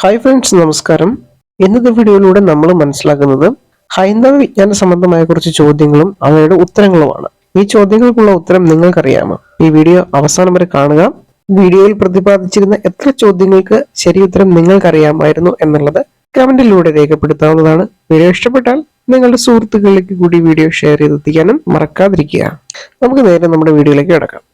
Hi friends നമസ്കാരം. ഇന്നത്തെ വീഡിയോയിലൂടെ നമ്മൾ മനസ്സിലാക്കുന്നത് ഹൈന്ദവ വിജ്ഞാന സംബന്ധമായ കുറച്ച് ചോദ്യങ്ങളും അവയുടെ ഉത്തരങ്ങളുമാണ്. ഈ ചോദ്യങ്ങൾക്കുള്ള ഉത്തരം നിങ്ങൾക്കറിയാമോ? ഈ വീഡിയോ അവസാനം വരെ കാണുക. വീഡിയോയിൽ പ്രതിപാദിച്ചിരുന്ന എത്ര ചോദ്യങ്ങൾക്ക് ശരി ഉത്തരം നിങ്ങൾക്കറിയാമായിരുന്നു എന്നുള്ളത് കമന്റിലൂടെ രേഖപ്പെടുത്താവുന്നതാണ്. വീഡിയോ ഇഷ്ടപ്പെട്ടാൽ നിങ്ങളുടെ സുഹൃത്തുക്കളിലേക്ക് കൂടി വീഡിയോ ഷെയർ ചെയ്തെത്തിക്കാനും മറക്കാതിരിക്കുക. നമുക്ക് നേരെ നമ്മുടെ വീഡിയോയിലേക്ക് കിടക്കാം.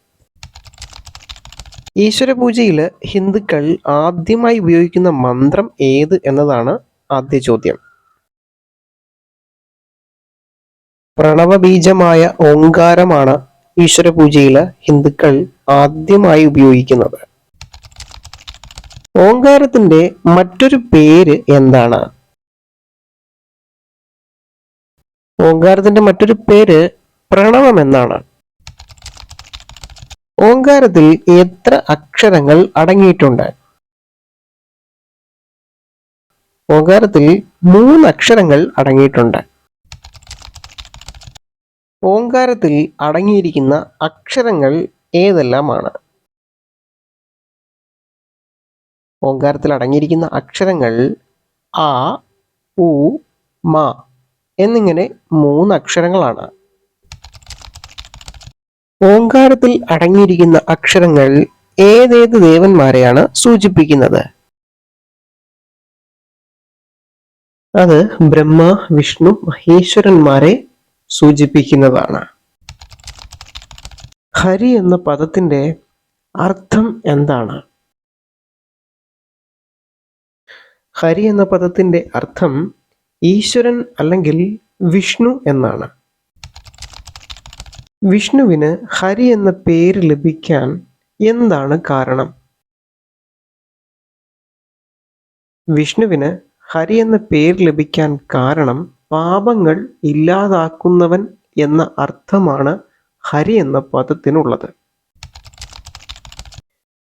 ഈശ്വര പൂജയിൽ ഹിന്ദുക്കൾ ആദ്യമായി ഉപയോഗിക്കുന്ന മന്ത്രം ഏത് എന്നതാണ് ആദ്യ ചോദ്യം. പ്രണവബീജമായ ഓങ്കാരമാണ് ഈശ്വര പൂജയിൽ ഹിന്ദുക്കൾ ആദ്യമായി ഉപയോഗിക്കുന്നത്. ഓങ്കാരത്തിന്റെ മറ്റൊരു പേര് എന്താണ്? ഓങ്കാരത്തിന്റെ മറ്റൊരു പേര് പ്രണവം എന്നാണ്. ഓങ്കാരത്തിൽ എത്ര അക്ഷരങ്ങൾ അടങ്ങിയിട്ടുണ്ട്? ഓങ്കാരത്തിൽ മൂന്ന് അക്ഷരങ്ങൾ അടങ്ങിയിട്ടുണ്ട്. ഓങ്കാരത്തിൽ അടങ്ങിയിരിക്കുന്ന അക്ഷരങ്ങൾ ഏതെല്ലാമാണ്? ഓങ്കാരത്തിൽ അടങ്ങിയിരിക്കുന്ന അക്ഷരങ്ങൾ ആ ഉ മ എന്നിങ്ങനെ മൂന്ന് അക്ഷരങ്ങളാണ്. ഓങ്കാരത്തിൽ അടങ്ങിയിരിക്കുന്ന അക്ഷരങ്ങൾ ഏതേത് ദേവന്മാരെയാണ് സൂചിപ്പിക്കുന്നത്? അത് ബ്രഹ്മ വിഷ്ണു മഹേശ്വരന്മാരെ സൂചിപ്പിക്കുന്നതാണ്. ഹരി എന്ന പദത്തിന്റെ അർത്ഥം എന്താണ്? ഹരി എന്ന പദത്തിന്റെ അർത്ഥം ഈശ്വരൻ അല്ലെങ്കിൽ വിഷ്ണു എന്നാണ്. വിഷ്ണുവിന് ഹരി എന്ന പേര് ലഭിക്കാൻ എന്താണ് കാരണം? വിഷ്ണുവിന് ഹരി എന്ന പേര് ലഭിക്കാൻ കാരണം പാപങ്ങൾ ഇല്ലാതാക്കുന്നവൻ എന്ന അർത്ഥമാണ് ഹരി എന്ന പദത്തിനുള്ളത്.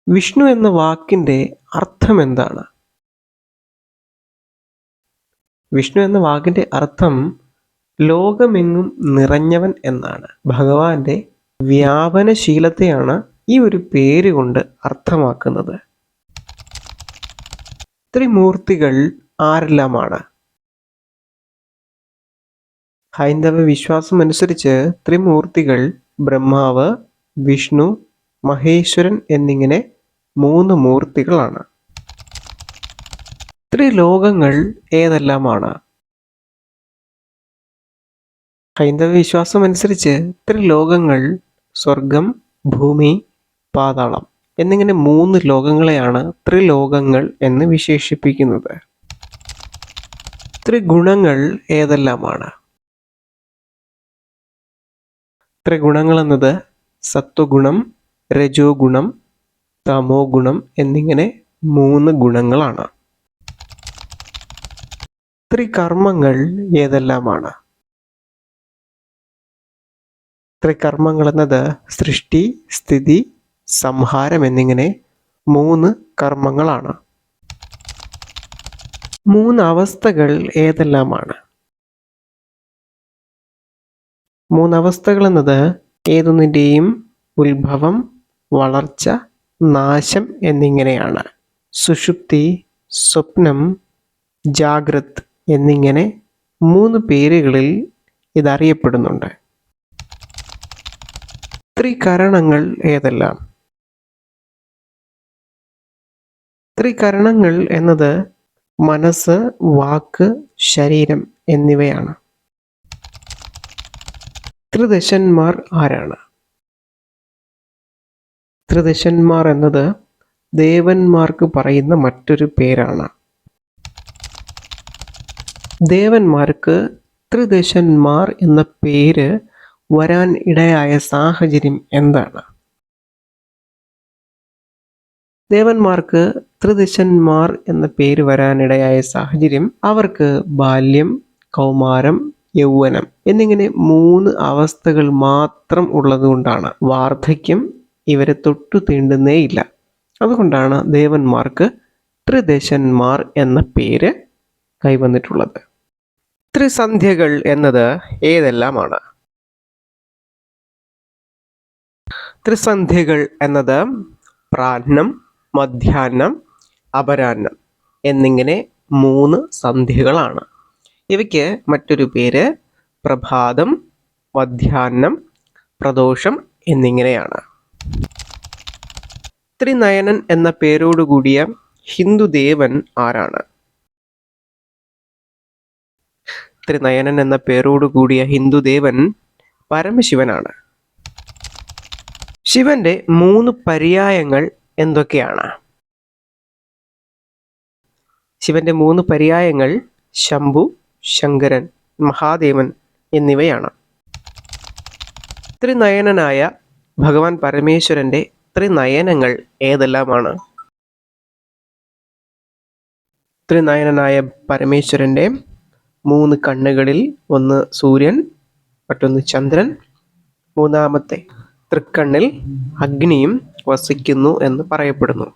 വിഷ്ണു എന്ന വാക്കിന്റെ അർത്ഥം എന്താണ്? വിഷ്ണു എന്ന വാക്കിന്റെ അർത്ഥം ലോകമെങ്ങും നിറഞ്ഞവൻ എന്നാണ്. ഭഗവാന്റെ വ്യാപനശീലത്തെയാണ് ഈ ഒരു പേര് കൊണ്ട് അർത്ഥമാക്കുന്നത്. ത്രിമൂർത്തികൾ ആരെല്ലാമാണ്? ഹൈന്ദവ വിശ്വാസം അനുസരിച്ച് ത്രിമൂർത്തികൾ ബ്രഹ്മാവ് വിഷ്ണു മഹേശ്വരൻ എന്നിങ്ങനെ മൂന്ന് മൂർത്തികളാണ്. ത്രിലോകങ്ങൾ ഏതെല്ലാമാണ്? ഹൈന്ദവ വിശ്വാസം അനുസരിച്ച് ത്രിലോകങ്ങൾ സ്വർഗം ഭൂമി പാതാളം എന്നിങ്ങനെ മൂന്ന് ലോകങ്ങളെയാണ് ത്രിലോകങ്ങൾ എന്ന് വിശേഷിപ്പിക്കുന്നത്. ത്രിഗുണങ്ങൾ ഏതെല്ലാമാണ്? ത്രിഗുണങ്ങൾ എന്നത് സത്വഗുണം രജോ ഗുണം തമോ ഗുണം എന്നിങ്ങനെ മൂന്ന് ഗുണങ്ങളാണ്. ത്രികർമ്മങ്ങൾ ഏതെല്ലാമാണ്? ത്രികർമ്മങ്ങൾ എന്നത് സൃഷ്ടി സ്ഥിതി സംഹാരം എന്നിങ്ങനെ മൂന്ന് കർമ്മങ്ങളാണ്. മൂന്ന് അവസ്ഥകൾ ഏതെല്ലാമാണ്? മൂന്നവസ്ഥകൾ എന്നത് ഏതൊന്നിന്റെയും ഉത്ഭവം വളർച്ച നാശം എന്നിങ്ങനെയാണ്. സുഷുപ്തി സ്വപ്നം ജാഗ്രത് എന്നിങ്ങനെ മൂന്ന് പേരുകളിൽ ഇതറിയപ്പെടുന്നുണ്ട്. ത്രികരണങ്ങൾ ഏതെല്ലാം? ത്രികരണങ്ങൾ എന്നത് മനസ്സ് വാക്ക് ശരീരം എന്നിവയാണ്. ത്രിദശന്മാർ ആരാണ്? ത്രിദശന്മാർ എന്നത് ദേവന്മാർക്ക് പറയുന്ന മറ്റൊരു പേരാണ്. ദേവന്മാർക്ക് ത്രിദശന്മാർ എന്ന പേര് വരാൻ ഇടയായ സാഹചര്യം എന്താണ്? ദേവന്മാർക്ക് ത്രിദിശന്മാർ എന്ന പേര് വരാനിടയായ സാഹചര്യം അവർക്ക് ബാല്യം കൗമാരം യൗവനം എന്നിങ്ങനെ മൂന്ന് അവസ്ഥകൾ മാത്രം ഉള്ളതുകൊണ്ടാണ് വാർദ്ധക്യം ഇവരെ തൊട്ടു തീണ്ടുന്നേയില്ല. അതുകൊണ്ടാണ് ദേവന്മാർക്ക് ത്രിദശന്മാർ എന്ന പേര് കൈവന്നിട്ടുള്ളത്. ത്രിസന്ധ്യകൾ എന്നത് ഏതെല്ലാമാണ്? ത്രിസന്ധ്യകൾ എന്നത് പ്രാഹ്നം മധ്യാഹ്നം അപരാഹ്നം എന്നിങ്ങനെ മൂന്ന് സന്ധികളാണ് ഇവയ്ക്ക് മറ്റൊരു പേര് പ്രഭാതം മധ്യാഹ്നം പ്രദോഷം എന്നിങ്ങനെയാണ്. ത്രിനയനൻ എന്ന പേരോടുകൂടിയ ഹിന്ദുദേവൻ ആരാണ്? ത്രിനയനൻ എന്ന പേരോടുകൂടിയ ഹിന്ദുദേവൻ പരമശിവനാണ്. ശിവന്റെ മൂന്ന് പര്യായങ്ങൾ എന്തൊക്കെയാണ്? ശിവന്റെ മൂന്ന് പര്യായങ്ങൾ ശംഭു ശങ്കരൻ മഹാദേവൻ എന്നിവയാണ്. ത്രിനയനായ ഭഗവാൻ പരമേശ്വരന്റെ ത്രിനയനങ്ങൾ ഏതെല്ലാമാണ്? ത്രിനയനായ പരമേശ്വരന്റെ മൂന്ന് കണ്ണുകളിൽ ഒന്ന് സൂര്യൻ മറ്റൊന്ന് ചന്ദ്രൻ മൂന്നാമത്തെ തൃക്കണ്ണിൽ അഗ്നിയും വസിക്കുന്നു എന്ന് പറയപ്പെടുന്നു.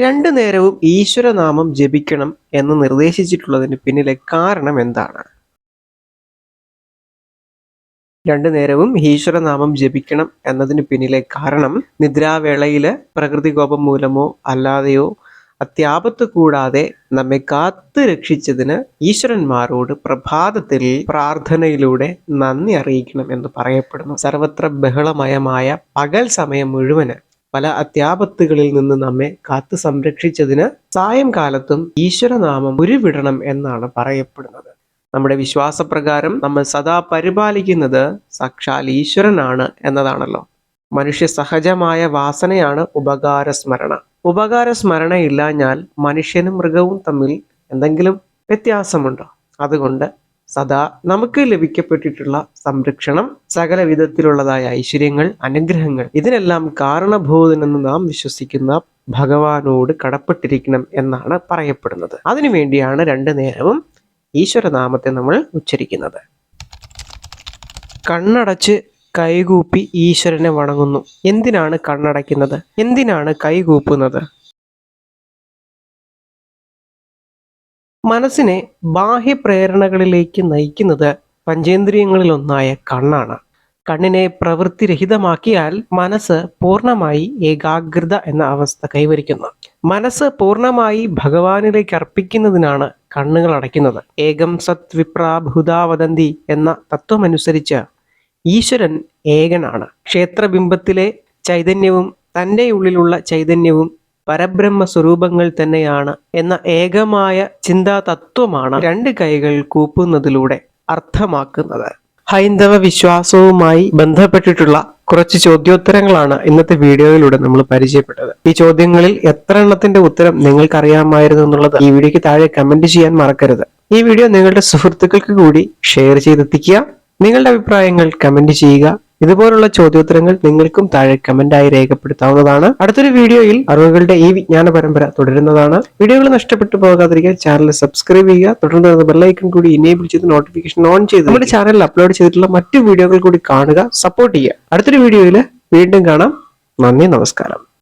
രണ്ടു നേരവും ഈശ്വരനാമം ജപിക്കണം എന്ന് നിർദ്ദേശിച്ചിട്ടുള്ളതിന് പിന്നിലെ കാരണം എന്താണ്? രണ്ടു നേരവും ഈശ്വരനാമം ജപിക്കണം എന്നതിന് പിന്നിലെ കാരണം നിദ്രാവേളയിലെ പ്രകൃതികോപം മൂലമോ അല്ലാതെയോ അത്യാപത്ത് കൂടാതെ നമ്മെ കാത്തു രക്ഷിച്ചതിന് ഈശ്വരന്മാരോട് പ്രഭാതത്തിൽ പ്രാർത്ഥനയിലൂടെ നന്ദി അറിയിക്കണം എന്ന് പറയപ്പെടുന്നു. സർവത്ര ബഹളമയമായ പകൽ സമയം മുഴുവൻ പല അത്യാപത്തുകളിൽ നിന്ന് നമ്മെ കാത്തു സംരക്ഷിച്ചതിന് സായംകാലത്തും ഈശ്വരനാമം ഉരുവിടണം എന്നാണ് പറയപ്പെടുന്നത്. നമ്മുടെ വിശ്വാസപ്രകാരം നമ്മൾ സദാ പരിപാലിക്കുന്നത് സാക്ഷാൽ ഈശ്വരനാണ് എന്നതാണല്ലോ. മനുഷ്യ സഹജമായ വാസനയാണ് ഉപകാര സ്മരണ ഉപകാര സ്മരണ ഇല്ലാഞ്ഞാൽ മനുഷ്യനും മൃഗവും തമ്മിൽ എന്തെങ്കിലും വ്യത്യാസമുണ്ടോ? അതുകൊണ്ട് സദാ നമുക്ക് ലഭിക്കപ്പെട്ടിട്ടുള്ള സംരക്ഷണം സകല വിധത്തിലുള്ളതായ ഐശ്വര്യങ്ങൾ അനുഗ്രഹങ്ങൾ ഇതിനെല്ലാം കാരണഭൂതനെന്ന് നാം വിശ്വസിക്കുന്ന ഭഗവാനോട് കടപ്പെട്ടിരിക്കണം എന്നാണ് പറയപ്പെടുന്നത്. അതിനുവേണ്ടിയാണ് രണ്ടു നേരവും ഈശ്വരനാമത്തെ നമ്മൾ ഉച്ചരിക്കുന്നത്. കണ്ണടച്ച് കൈകൂപ്പി ഈശ്വരനെ വണങ്ങുന്നു. എന്തിനാണ് കണ്ണടയ്ക്കുന്നത്? എന്തിനാണ് കൈകൂപ്പുന്നത്? മനസ്സിനെ ബാഹ്യപ്രേരണകളിലേക്ക് നയിക്കുന്നത് പഞ്ചേന്ദ്രിയങ്ങളിലൊന്നായ കണ്ണാണ്. കണ്ണിനെ പ്രവൃത്തിരഹിതമാക്കിയാൽ മനസ്സ് പൂർണമായി ഏകാഗ്രത എന്ന അവസ്ഥ കൈവരിക്കുന്നു. മനസ്സ് പൂർണമായി ഭഗവാനിലേക്ക് അർപ്പിക്കുന്നതിനാണ് കണ്ണുകൾ അടയ്ക്കുന്നത്. ഏകം സത് വിപ്രാഭൂതാവദന്തി എന്ന തത്വമനുസരിച്ച് ഈശ്വരൻ ഏകനാണ്. ക്ഷേത്രബിംബത്തിലെ ചൈതന്യവും തന്റെ ഉള്ളിലുള്ള ചൈതന്യവും പരബ്രഹ്മ സ്വരൂപങ്ങൾ തന്നെയാണ് എന്ന ഏകമായ ചിന്താ തത്വമാണ് രണ്ട് കൈകൾ കൂപ്പുന്നതിലൂടെ അർത്ഥമാക്കുന്നത്. ഹൈന്ദവ വിശ്വാസവുമായി ബന്ധപ്പെട്ടിട്ടുള്ള കുറച്ച് ചോദ്യോത്തരങ്ങളാണ് ഇന്നത്തെ വീഡിയോയിലൂടെ നമ്മൾ പരിചയപ്പെട്ടത്. ഈ ചോദ്യങ്ങളിൽ എത്ര എണ്ണത്തിന്റെ ഉത്തരം നിങ്ങൾക്ക് അറിയാമായിരുന്നു എന്നുള്ളത് ഈ വീഡിയോയ്ക്ക് താഴെ കമന്റ് ചെയ്യാൻ മറക്കരുത്. ഈ വീഡിയോ നിങ്ങളുടെ സുഹൃത്തുക്കൾക്ക് കൂടി ഷെയർ ചെയ്തെത്തിക്കുക. നിങ്ങളുടെ അഭിപ്രായങ്ങൾ കമന്റ് ചെയ്യുക. ഇതുപോലുള്ള ചോദ്യോത്തരങ്ങൾ നിങ്ങൾക്കും താഴെ കമന്റായി രേഖപ്പെടുത്താവുന്നതാണ്. അടുത്തൊരു വീഡിയോയിൽ അറിവുകളുടെ ഈ വിജ്ഞാന പരമ്പര തുടരുന്നതാണ്. വീഡിയോകൾ നഷ്ടപ്പെട്ടു പോകാതിരിക്കാൻ ചാനൽ സബ്സ്ക്രൈബ് ചെയ്യുക. തുടർന്ന് ബെല്ലൈക്കൺ കൂടി ഇനേബിൾ ചെയ്ത് നോട്ടിഫിക്കേഷൻ ഓൺ ചെയ്ത് നമ്മുടെ ചാനലിൽ അപ്ലോഡ് ചെയ്തിട്ടുള്ള മറ്റു വീഡിയോകൾ കൂടി കാണുക. സപ്പോർട്ട് ചെയ്യുക. അടുത്തൊരു വീഡിയോയിൽ വീണ്ടും കാണാം. നന്ദി നമസ്കാരം.